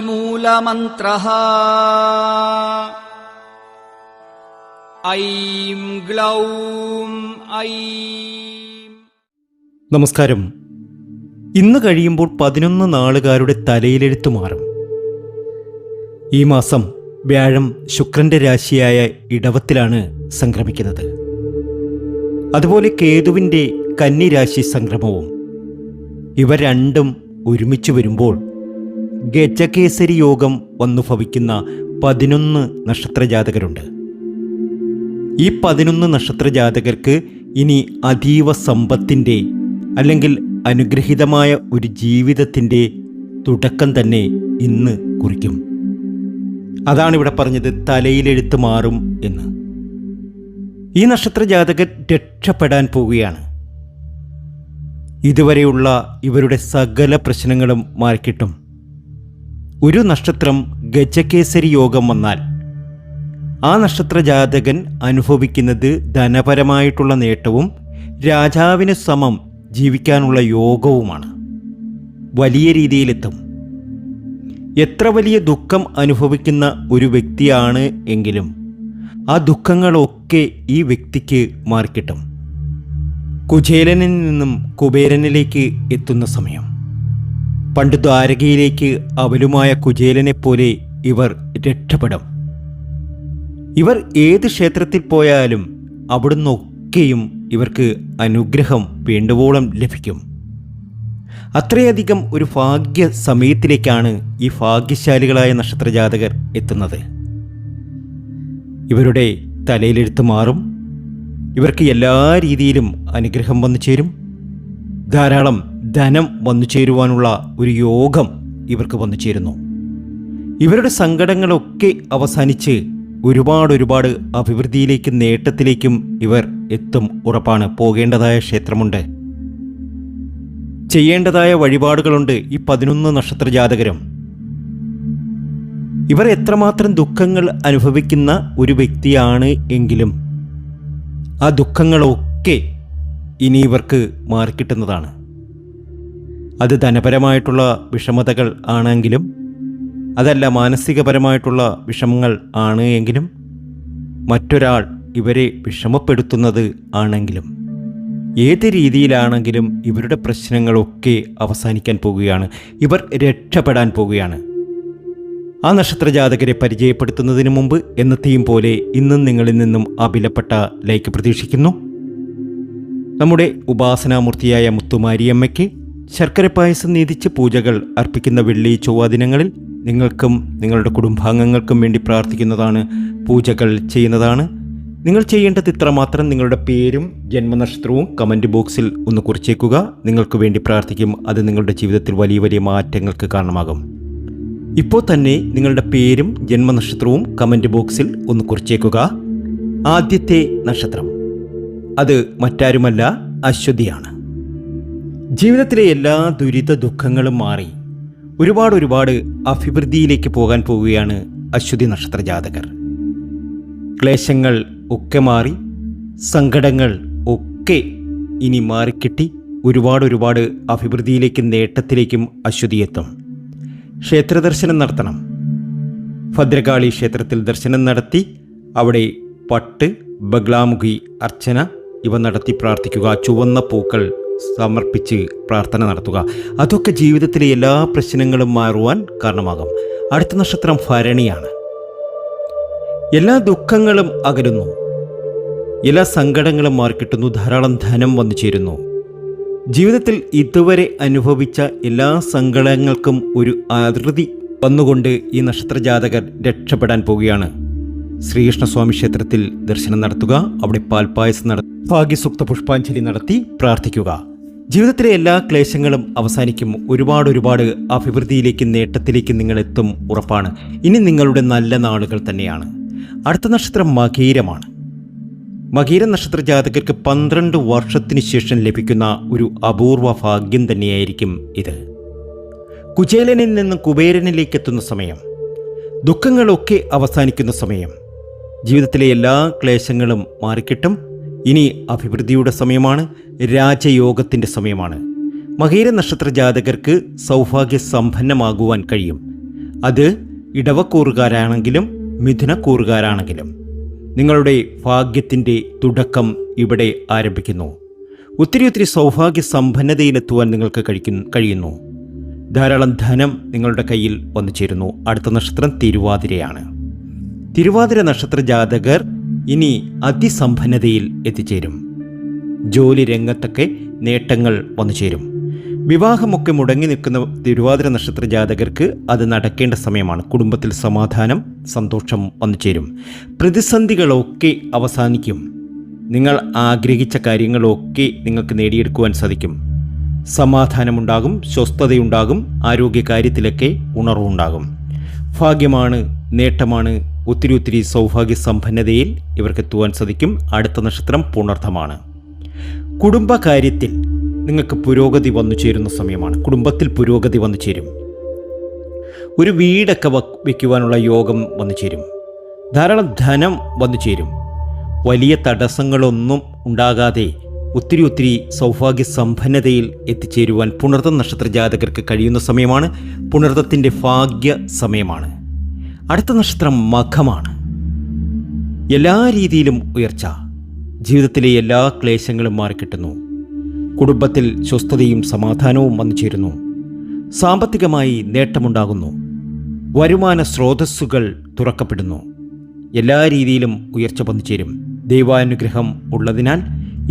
श्रीवाराहीमूलमन्त्रः ऐं ग्लौम् ऐं നമസ്കാരം ഇന്ന് കഴിയുമ്പോൾ പതിനൊന്ന് നാളുകാരുടെ തലയിലെഴുത്തു മാറും ഈ മാസം വ്യാഴം ശുക്രന്റെ രാശിയായ ഇടവത്തിലാണ് സംക്രമിക്കുന്നത് അതുപോലെ കേതുവിൻ്റെ കന്നി രാശി സംക്രമവും ഇവ രണ്ടും ഒരുമിച്ച് വരുമ്പോൾ ഗജകേസരി യോഗം വന്നു ഭവിക്കുന്ന പതിനൊന്ന് നക്ഷത്രജാതകരുണ്ട്. ഈ പതിനൊന്ന് നക്ഷത്ര ജാതകർക്ക് ഇനി അതീവ സമ്പത്തിന്റെ അല്ലെങ്കിൽ അനുഗ്രഹീതമായ ഒരു ജീവിതത്തിന്റെ തുടക്കം തന്നെ ഇന്ന് കുറിക്കും. അതാണ് ഇവിടെ പറഞ്ഞത് തലയിലെഴുത്ത് മാറും എന്ന്. ഈ നക്ഷത്ര ജാതകർ രക്ഷപ്പെടാൻ പോവുകയാണ്. ഇതുവരെയുള്ള ഇവരുടെ സകല പ്രശ്നങ്ങളും മാറിക്കിട്ടും. ഒരു നക്ഷത്രം ഗജകേസരി യോഗം വന്നാൽ ആ നക്ഷത്ര ജാതകൻ അനുഭവിക്കുന്നത് ധനപരമായിട്ടുള്ള നേട്ടവും രാജാവിന് സമം ജീവിക്കാനുള്ള യോഗവുമാണ്. വലിയ രീതിയിലെത്തും. എത്ര വലിയ ദുഃഖം അനുഭവിക്കുന്ന ഒരു വ്യക്തിയാണ് എങ്കിലും ആ ദുഃഖങ്ങളൊക്കെ ഈ വ്യക്തിക്ക് മാറിക്കിട്ടും. കുചേലനിൽ നിന്നും കുബേരനിലേക്ക് എത്തുന്ന സമയം. പണ്ട് ദ്വാരകയിലേക്ക് അവലുമായ കുചേലനെപ്പോലെ ഇവർ രക്ഷപ്പെടും ഇവർ ഏത് ക്ഷേത്രത്തിൽ പോയാലും അവിടുന്നൊക്കെയും ഇവർക്ക് അനുഗ്രഹം വേണ്ടുവോളം ലഭിക്കും. അത്രയധികം ഒരു ഭാഗ്യ സമയത്തിലേക്കാണ് ഈ ഭാഗ്യശാലികളായ നക്ഷത്രജാതകർ എത്തുന്നത്. ഇവരുടെ തലയിലെഴുത്ത് മാറും ഇവർക്ക് എല്ലാ രീതിയിലും അനുഗ്രഹം വന്നു ചേരും. ധാരാളം ധനം വന്നു ചേരുവാനുള്ള ഒരു യോഗം ഇവർക്ക് വന്നു ചേരുന്നു. ഇവരുടെ സങ്കടങ്ങളൊക്കെ അവസാനിച്ച് ഒരുപാട് ഒരുപാട് അഭിവൃദ്ധിയിലേക്കും നേട്ടത്തിലേക്കും ഇവർ എത്തും ഉറപ്പാണ്. പോകേണ്ടതായ ക്ഷേത്രമുണ്ട്. ചെയ്യേണ്ടതായ വഴിപാടുകളുണ്ട് ഈ പതിനൊന്ന് നക്ഷത്ര ജാതകരും. ഇവർ എത്രമാത്രം ദുഃഖങ്ങൾ അനുഭവിക്കുന്ന ഒരു വ്യക്തിയാണ് എങ്കിലും ആ ദുഃഖങ്ങളൊക്കെ ഇനി ഇവർക്ക് മാറിക്കിട്ടുന്നതാണ്. അത് ധനപരമായിട്ടുള്ള വിഷമതകൾ ആണെങ്കിലും അതല്ല മാനസികപരമായിട്ടുള്ള വിഷമങ്ങൾ ആണ് എങ്കിലും മറ്റൊരാൾ ഇവരെ വിഷമപ്പെടുത്തുന്നത് ആണെങ്കിലും ഏത് രീതിയിലാണെങ്കിലും ഇവരുടെ പ്രശ്നങ്ങളൊക്കെ അവസാനിക്കാൻ പോകുകയാണ്. ഇവർ രക്ഷപ്പെടാൻ പോകുകയാണ്. ആ നക്ഷത്ര ജാതകരെ പരിചയപ്പെടുത്തുന്നതിന് മുമ്പ് എന്നത്തെയും പോലെ ഇന്നും നിങ്ങളിൽ നിന്നും അഭിലപ്പെട്ട ലൈക്ക് പ്രതീക്ഷിക്കുന്നു. നമ്മുടെ ഉപാസനാമൂർത്തിയായ മുത്തുമാരിയമ്മയ്ക്ക് ശർക്കര പായസം നീതിച്ച് പൂജകൾ അർപ്പിക്കുന്ന വെള്ളി ചൊവ്വ ദിനങ്ങളിൽ നിങ്ങൾക്കും നിങ്ങളുടെ കുടുംബാംഗങ്ങൾക്കും വേണ്ടി പ്രാർത്ഥിക്കുന്നതാണ് പൂജകൾ ചെയ്യുന്നതാണ്. നിങ്ങൾ ചെയ്യേണ്ടത് ഇത്രമാത്രം നിങ്ങളുടെ പേരും ജന്മനക്ഷത്രവും കമന്റ് ബോക്സിൽ ഒന്ന് കുറിച്ചേക്കുക. നിങ്ങൾക്ക് വേണ്ടി പ്രാർത്ഥിക്കും. അത് നിങ്ങളുടെ ജീവിതത്തിൽ വലിയ വലിയ മാറ്റങ്ങൾക്ക് കാരണമാകും. ഇപ്പോൾ തന്നെ നിങ്ങളുടെ പേരും ജന്മനക്ഷത്രവും കമന്റ് ബോക്സിൽ ഒന്ന് കുറിച്ചേക്കുക. ആദ്യത്തെ നക്ഷത്രം. അത് മറ്റാരുമല്ല അശ്വതിയാണ്. ജീവിതത്തിലെ എല്ലാ ദുരിത ദുഃഖങ്ങളും മാറി. ഒരുപാട് ഒരുപാട് അഭിവൃദ്ധിയിലേക്ക് പോകാൻ പോവുകയാണ് അശ്വതി നക്ഷത്ര ജാതകർ. ക്ലേശങ്ങൾ ഒക്കെ മാറി സങ്കടങ്ങൾ ഒക്കെ ഇനി മാറിക്കിട്ടി ഒരുപാട് ഒരുപാട് അഭിവൃദ്ധിയിലേക്കും നേട്ടത്തിലേക്കും അശ്വതി എത്തും ക്ഷേത്ര ദർശനം നടത്തണം. ഭദ്രകാളി ക്ഷേത്രത്തിൽ ദർശനം നടത്തി അവിടെ പട്ട് ബഗ്ലാമുഖി അർച്ചന ഇവ നടത്തി പ്രാർത്ഥിക്കുക ചുവന്ന പൂക്കൾ സമർപ്പിച്ച് പ്രാർത്ഥന നടത്തുക. അതൊക്കെ ജീവിതത്തിലെ എല്ലാ പ്രശ്നങ്ങളും മാറുവാൻ കാരണമാകും. അടുത്ത നക്ഷത്രം ഭരണിയാണ്. എല്ലാ ദുഃഖങ്ങളും അകലുന്നു എല്ലാ സങ്കടങ്ങളും മാറിക്കിട്ടുന്നു. ധാരാളം ധനം വന്നു ചേരുന്നു. ജീവിതത്തിൽ ഇതുവരെ അനുഭവിച്ച എല്ലാ സങ്കടങ്ങൾക്കും ഒരു ആതൃതി വന്നുകൊണ്ട് ഈ നക്ഷത്രജാതകർ രക്ഷപ്പെടാൻ പോവുകയാണ്. ശ്രീകൃഷ്ണസ്വാമി ക്ഷേത്രത്തിൽ ദർശനം നടത്തുക അവിടെ പാൽപായസം നട ഭാഗ്യസുക്ത പുഷ്പാഞ്ജലി നടത്തി പ്രാർത്ഥിക്കുക. ജീവിതത്തിലെ എല്ലാ ക്ലേശങ്ങളും അവസാനിക്കും. ഒരുപാട് ഒരുപാട് അഭിവൃദ്ധിയിലേക്കും നേട്ടത്തിലേക്കും നിങ്ങൾ എത്തും ഉറപ്പാണ്. ഇനി നിങ്ങളുടെ നല്ല നാളുകൾ തന്നെയാണ്. അടുത്ത നക്ഷത്രം മകീരമാണ്. മകീര നക്ഷത്ര ജാതകർക്ക് പന്ത്രണ്ട് വർഷത്തിന് ശേഷം ലഭിക്കുന്ന ഒരു അപൂർവ ഭാഗ്യം തന്നെയായിരിക്കും ഇത്. കുചേലനിൽ നിന്ന് കുബേരനിലേക്ക് എത്തുന്ന സമയം ദുഃഖങ്ങളൊക്കെ അവസാനിക്കുന്ന സമയം ജീവിതത്തിലെ എല്ലാ ക്ലേശങ്ങളും മാറിക്കിട്ടും. ഇനി അഭിവൃദ്ധിയുടെ സമയമാണ് രാജയോഗത്തിന്റെ സമയമാണ്. മകീര നക്ഷത്ര ജാതകർക്ക് സൗഭാഗ്യ സമ്പന്നമാകുവാൻ കഴിയും. അത് ഇടവക്കൂറുകാരാണെങ്കിലും മിഥുനക്കൂറുകാരാണെങ്കിലും. നിങ്ങളുടെ ഭാഗ്യത്തിന്റെ തുടക്കം ഇവിടെ ആരംഭിക്കുന്നു. ഒത്തിരി ഒത്തിരി സൗഭാഗ്യ സമ്പന്നതയിലെത്തുവാൻ നിങ്ങൾക്ക് കഴിക്കുന്ന കഴിയുന്നു. ധാരാളം ധനം നിങ്ങളുടെ കയ്യിൽ വന്നു ചേരുന്നു. അടുത്ത നക്ഷത്രം തിരുവാതിരയാണ്. തിരുവാതിര നക്ഷത്ര ജാതകർ ഇനി അതിസമ്പന്നതയിൽ എത്തിച്ചേരും. ജോലി രംഗത്തൊക്കെ നേട്ടങ്ങൾ വന്നു ചേരും. വിവാഹമൊക്കെ മുടങ്ങി നിൽക്കുന്ന തിരുവാതിര നക്ഷത്ര ജാതകർക്ക് അത് നടക്കേണ്ട സമയമാണ്. കുടുംബത്തിൽ സമാധാനം സന്തോഷം വന്നു ചേരും. പ്രതിസന്ധികളൊക്കെ അവസാനിക്കും. നിങ്ങൾ ആഗ്രഹിച്ച കാര്യങ്ങളൊക്കെ നിങ്ങൾക്ക് നേടിയെടുക്കുവാൻ സാധിക്കും. സമാധാനമുണ്ടാകും സ്വസ്ഥതയുണ്ടാകും ആരോഗ്യകാര്യത്തിലൊക്കെ ഉണർവുണ്ടാകും. ഭാഗ്യമാണ് നേട്ടമാണ് ഒത്തിരി ഒത്തിരി സൗഭാഗ്യ സമ്പന്നതയിൽ ഇവർക്ക് എത്തുവാൻ സാധിക്കും. അടുത്ത നക്ഷത്രം പുണർദ്ധമാണ് കുടുംബകാര്യത്തിൽ നിങ്ങൾക്ക് പുരോഗതി വന്നു ചേരുന്ന സമയമാണ്. കുടുംബത്തിൽ പുരോഗതി വന്നു ചേരും. ഒരു വീടൊക്കെ വയ്ക്കുവാനുള്ള യോഗം വന്നു ചേരും. ധാരാളം ധനം വന്നു ചേരും. വലിയ തടസ്സങ്ങളൊന്നും ഉണ്ടാകാതെ ഒത്തിരി ഒത്തിരി സൗഭാഗ്യ സമ്പന്നതയിൽ എത്തിച്ചേരുവാൻ പുണർത്ത നക്ഷത്ര ജാതകർക്ക് കഴിയുന്ന സമയമാണ്. പുണർത്തത്തിന്റെ ഭാഗ്യ സമയമാണ്. അടുത്ത നക്ഷത്രം മഖമാണ്. എല്ലാ രീതിയിലും ഉയർച്ച. ജീവിതത്തിലെ എല്ലാ ക്ലേശങ്ങളും മാറിക്കിട്ടുന്നു. കുടുംബത്തിൽ സ്വസ്ഥതയും സമാധാനവും വന്നു ചേരുന്നു. സാമ്പത്തികമായി നേട്ടമുണ്ടാകുന്നു. വരുമാന സ്രോതസ്സുകൾ തുറക്കപ്പെടുന്നു. എല്ലാ രീതിയിലും ഉയർച്ച വന്നു ചേരും. ദൈവാനുഗ്രഹം ഉള്ളതിനാൽ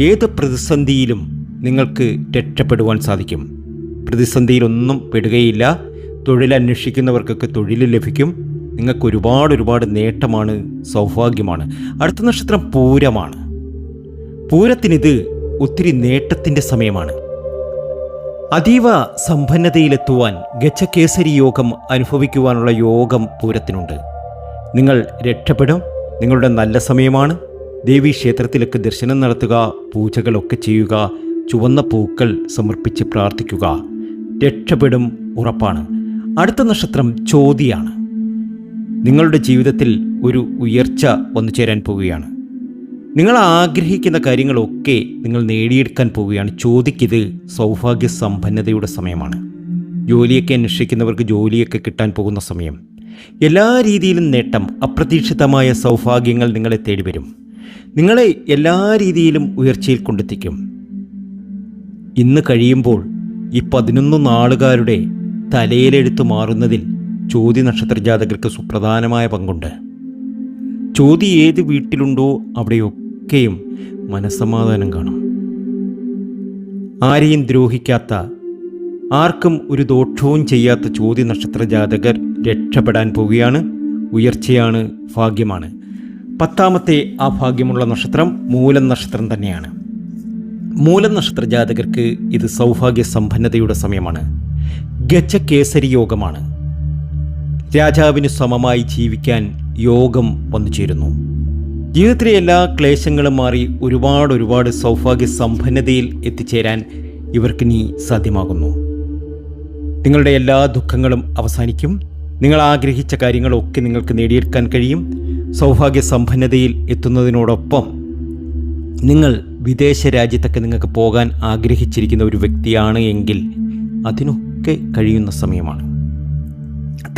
ഏത് പ്രതിസന്ധിയിലും നിങ്ങൾക്ക് രക്ഷപ്പെടുവാൻ സാധിക്കും. പ്രതിസന്ധിയിലൊന്നും പെടുകയില്ല. തൊഴിലന്വേഷിക്കുന്നവർക്കൊക്കെ തൊഴിൽ ലഭിക്കും. നിങ്ങൾക്ക് ഒരുപാട് ഒരുപാട് നേട്ടമാണ് സൗഭാഗ്യമാണ്. അടുത്ത നക്ഷത്രം പൂരമാണ്. പൂരത്തിനിത് ഒത്തിരി നേട്ടത്തിന്റെ സമയമാണ്. അതീവ സമ്പന്നതയിലെത്തുവാൻ ഗച്ഛകേസരി യോഗം അനുഭവിക്കുവാനുള്ള യോഗം പൂരത്തിനുണ്ട്. നിങ്ങൾ രക്ഷപ്പെടും. നിങ്ങളുടെ നല്ല സമയമാണ്. ദേവി ക്ഷേത്രത്തിലൊക്കെ ദർശനം നടത്തുക പൂജകളൊക്കെ ചെയ്യുക ചുവന്ന പൂക്കൾ സമർപ്പിച്ച് പ്രാർത്ഥിക്കുക. രക്ഷപ്പെടും ഉറപ്പാണ്. അടുത്ത നക്ഷത്രം ചോതിയാണ്. നിങ്ങളുടെ ജീവിതത്തിൽ ഒരു ഉയർച്ച വന്നു ചേരാൻ പോവുകയാണ്. നിങ്ങൾ ആഗ്രഹിക്കുന്ന കാര്യങ്ങളൊക്കെ നിങ്ങൾ നേടിയെടുക്കാൻ പോവുകയാണ്. ചോദിക്കിത് സൗഭാഗ്യ സമ്പന്നതയുടെ സമയമാണ്. ജോലിയൊക്കെ അന്വേഷിക്കുന്നവർക്ക് ജോലിയൊക്കെ കിട്ടാൻ പോകുന്ന സമയം. എല്ലാ രീതിയിലും നേട്ടം അപ്രതീക്ഷിതമായ സൗഭാഗ്യങ്ങൾ നിങ്ങളെ തേടി വരും നിങ്ങളെ എല്ലാ രീതിയിലും ഉയർച്ചയിൽ കൊണ്ടെത്തിക്കും. ഇന്ന് കഴിയുമ്പോൾ ഈ പതിനൊന്ന് നാളുകാരുടെ തലയിലെടുത്ത് മാറുന്നതിൽ ചോതി നക്ഷത്ര ജാതകർക്ക് സുപ്രധാനമായ പങ്കുണ്ട്. ചോതി ഏത് വീട്ടിലുണ്ടോ അവിടെയൊക്കെയും മനസ്സമാധാനം കാണും. ആരെയും ദ്രോഹിക്കാത്ത ആർക്കും ഒരു ദോഷവും ചെയ്യാത്ത ചോദ്യ നക്ഷത്ര ജാതകർ രക്ഷപ്പെടാൻ പോവുകയാണ്. ഉയർച്ചയാണ് ഭാഗ്യമാണ്. പത്താമത്തെ ആ ഭാഗ്യമുള്ള നക്ഷത്രം മൂലം നക്ഷത്രം തന്നെയാണ്. മൂലം നക്ഷത്ര ജാതകർക്ക് ഇത് സൗഭാഗ്യ സമ്പന്നതയുടെ സമയമാണ്. ഗജകേസരി യോഗമാണ് രാജാവിന് സമമായി ജീവിക്കാൻ യോഗം വന്നു ചേരുന്നു ജീവിതത്തിലെ എല്ലാ ക്ലേശങ്ങളും മാറി ഒരുപാട് ഒരുപാട് സൗഭാഗ്യ സമ്പന്നതയിൽ എത്തിച്ചേരാൻ ഇവർക്ക് ഇവർക്കിനി സാധ്യമാകുന്നു. നിങ്ങളുടെ എല്ലാ ദുഃഖങ്ങളും അവസാനിക്കും. നിങ്ങൾ ആഗ്രഹിച്ച കാര്യങ്ങളൊക്കെ നിങ്ങൾക്ക് നേടിയെടുക്കാൻ കഴിയും. സൗഭാഗ്യ സമ്പന്നതയിൽ എത്തുന്നതിനോടൊപ്പം നിങ്ങൾ വിദേശ രാജ്യത്തൊക്കെ നിങ്ങൾക്ക് പോകാൻ ആഗ്രഹിച്ചിരിക്കുന്ന ഒരു വ്യക്തിയാണ് എങ്കിൽ അതിനൊക്കെ കഴിയുന്ന സമയമാണ്.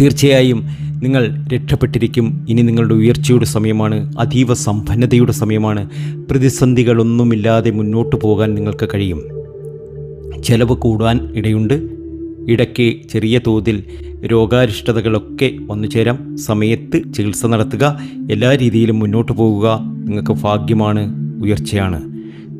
തീർച്ചയായും നിങ്ങൾ രക്ഷപ്പെട്ടിരിക്കും. ഇനി നിങ്ങളുടെ ഉയർച്ചയുടെ സമയമാണ് അതീവ സമ്പന്നതയുടെ സമയമാണ്. പ്രതിസന്ധികളൊന്നുമില്ലാതെ മുന്നോട്ട് പോകാൻ നിങ്ങൾക്ക് കഴിയും. ചെലവ് കൂടാൻ ഇടയുണ്ട്. ഇടയ്ക്ക് ചെറിയ തോതിൽ രോഗാരിഷ്ടതകളൊക്കെ വന്നു ചേരാം. സമയത്ത് ചികിത്സ നടത്തുക എല്ലാ രീതിയിലും മുന്നോട്ട് പോകുക നിങ്ങൾക്ക് ഭാഗ്യമാണ് ഉയർച്ചയാണ്.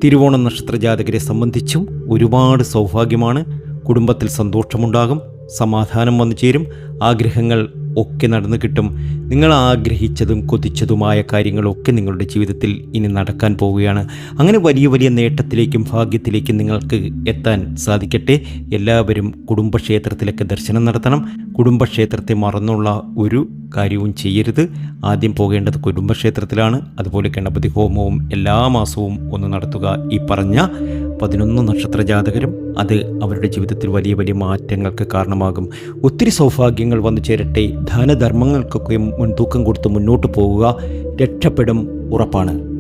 തിരുവോണം നക്ഷത്ര ജാതകരെ സംബന്ധിച്ചും ഒരുപാട് സൗഭാഗ്യമാണ്. കുടുംബത്തിൽ സന്തോഷമുണ്ടാകും സമാധാനം വന്നു ചേരും. ആഗ്രഹങ്ങൾ ഒക്കെ നടന്നു കിട്ടും. നിങ്ങൾ ആഗ്രഹിച്ചതും കൊതിച്ചതുമായ കാര്യങ്ങളൊക്കെ നിങ്ങളുടെ ജീവിതത്തിൽ ഇനി നടക്കാൻ പോവുകയാണ്. അങ്ങനെ വലിയ വലിയ നേട്ടത്തിലേക്കും ഭാഗ്യത്തിലേക്കും നിങ്ങൾക്ക് എത്താൻ സാധിക്കട്ടെ. എല്ലാവരും കുടുംബക്ഷേത്രത്തിലൊക്കെ ദർശനം നടത്തണം. കുടുംബക്ഷേത്രത്തെ മറന്നുള്ള ഒരു കാര്യവും ചെയ്യരുത്. ആദ്യം പോകേണ്ടത് കുടുംബക്ഷേത്രത്തിലാണ്. അതുപോലെ ഗണപതി ഹോമവും എല്ലാ മാസവും ഒന്ന് നടത്തുക ഈ പറഞ്ഞ പതിനൊന്ന് നക്ഷത്ര ജാതകരും അത് അവരുടെ ജീവിതത്തിൽ വലിയ വലിയ മാറ്റങ്ങൾക്ക് കാരണമാകും. ഒത്തിരി സൗഭാഗ്യങ്ങൾ വന്നു ചേരട്ടെ. ധനധർമ്മങ്ങൾക്കൊക്കെ മുൻതൂക്കം കൊടുത്ത് മുന്നോട്ട് പോവുക രക്ഷപ്പെടും ഉറപ്പാണ്.